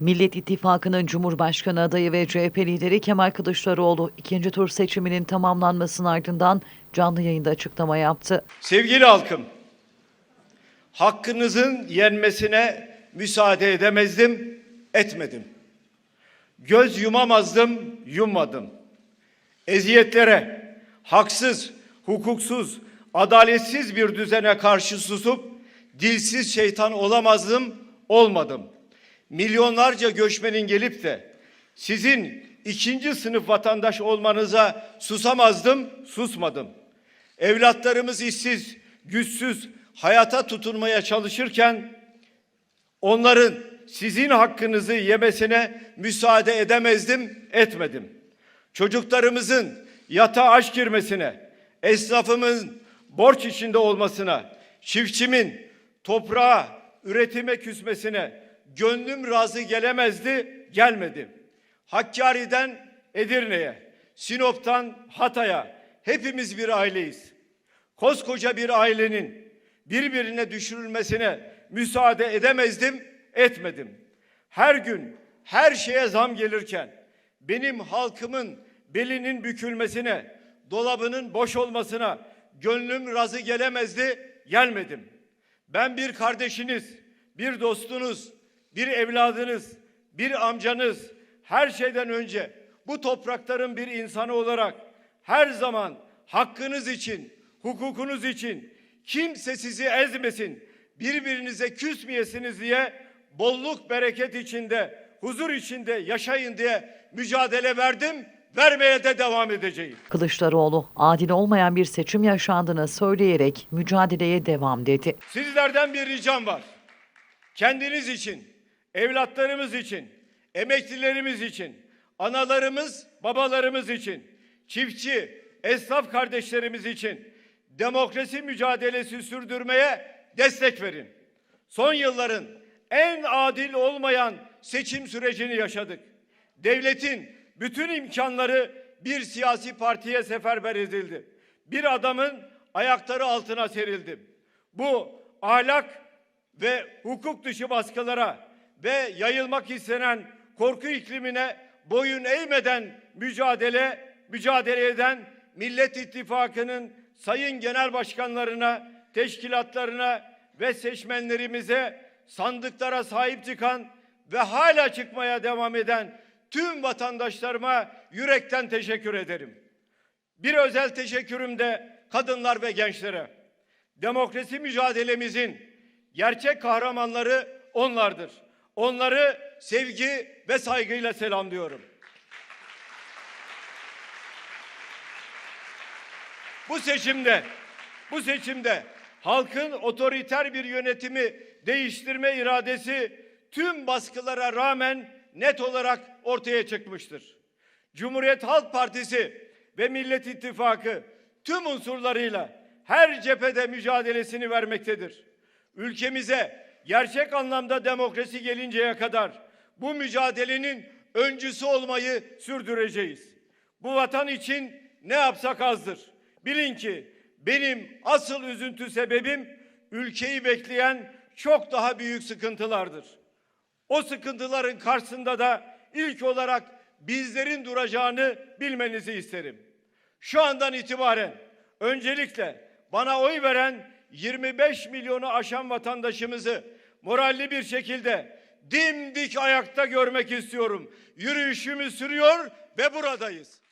Millet İttifakı'nın Cumhurbaşkanı adayı ve CHP lideri Kemal Kılıçdaroğlu ikinci tur seçiminin tamamlanmasının ardından canlı yayında açıklama yaptı. Sevgili halkım, hakkınızın yenmesine müsaade edemezdim, etmedim. Göz yumamazdım, yummadım. Eziyetlere, haksız, hukuksuz, adaletsiz bir düzene karşı susup dilsiz şeytan olamazdım, olmadım. Milyonlarca göçmenin gelip de sizin ikinci sınıf vatandaş olmanıza susamazdım, susmadım. Evlatlarımız işsiz, güçsüz, hayata tutunmaya çalışırken onların sizin hakkınızı yemesine müsaade edemezdim, etmedim. Çocuklarımızın yatağa aş girmesine, esnafımın borç içinde olmasına, çiftçimin toprağa, üretime küsmesine gönlüm razı gelemezdi, gelmedi. Hakkari'den Edirne'ye, Sinop'tan Hatay'a hepimiz bir aileyiz. Koskoca bir ailenin birbirine düşürülmesine müsaade edemezdim, etmedim. Her gün her şeye zam gelirken benim halkımın belinin bükülmesine, dolabının boş olmasına gönlüm razı gelemezdi, gelmedim. Ben bir kardeşiniz, bir dostunuz, bir evladınız, bir amcanız, her şeyden önce bu toprakların bir insanı olarak her zaman hakkınız için, hukukunuz için kimse sizi ezmesin, birbirinize küsmeyesiniz diye bolluk bereket içinde, huzur içinde yaşayın diye mücadele verdim, vermeye de devam edeceğim. Kılıçdaroğlu adil olmayan bir seçim yaşandığını söyleyerek mücadeleye devam dedi. Sizlerden bir ricam var. Kendiniz için, evlatlarımız için, emeklilerimiz için, analarımız, babalarımız için, çiftçi, esnaf kardeşlerimiz için demokrasi mücadelesi sürdürmeye destek verin. Son yılların en adil olmayan seçim sürecini yaşadık. Devletin bütün imkanları bir siyasi partiye seferber edildi. Bir adamın ayakları altına serildi. Bu ahlak ve hukuk dışı baskılara ve yayılmak istenen korku iklimine boyun eğmeden mücadele mücadele eden Millet İttifakı'nın sayın genel başkanlarına, teşkilatlarına ve seçmenlerimize sandıklara sahip çıkan ve hala çıkmaya devam eden tüm vatandaşlarıma yürekten teşekkür ederim. Bir özel teşekkürüm de kadınlar ve gençlere. Demokrasi mücadelemizin gerçek kahramanları onlardır. Onları sevgi ve saygıyla selamlıyorum. Bu seçimde, bu seçimde halkın otoriter bir yönetimi değiştirme iradesi tüm baskılara rağmen net olarak ortaya çıkmıştır. Cumhuriyet Halk Partisi ve Millet İttifakı tüm unsurlarıyla her cephede mücadelesini vermektedir. Ülkemize gerçek anlamda demokrasi gelinceye kadar bu mücadelenin öncüsü olmayı sürdüreceğiz. Bu vatan için ne yapsak azdır. Bilin ki benim asıl üzüntü sebebim ülkeyi bekleyen çok daha büyük sıkıntılardır. O sıkıntıların karşısında da ilk olarak bizlerin duracağını bilmenizi isterim. Şu andan itibaren öncelikle bana oy veren 25 milyonu aşan vatandaşımızı moralli bir şekilde dimdik ayakta görmek istiyorum. Yürüyüşümüz sürüyor ve buradayız.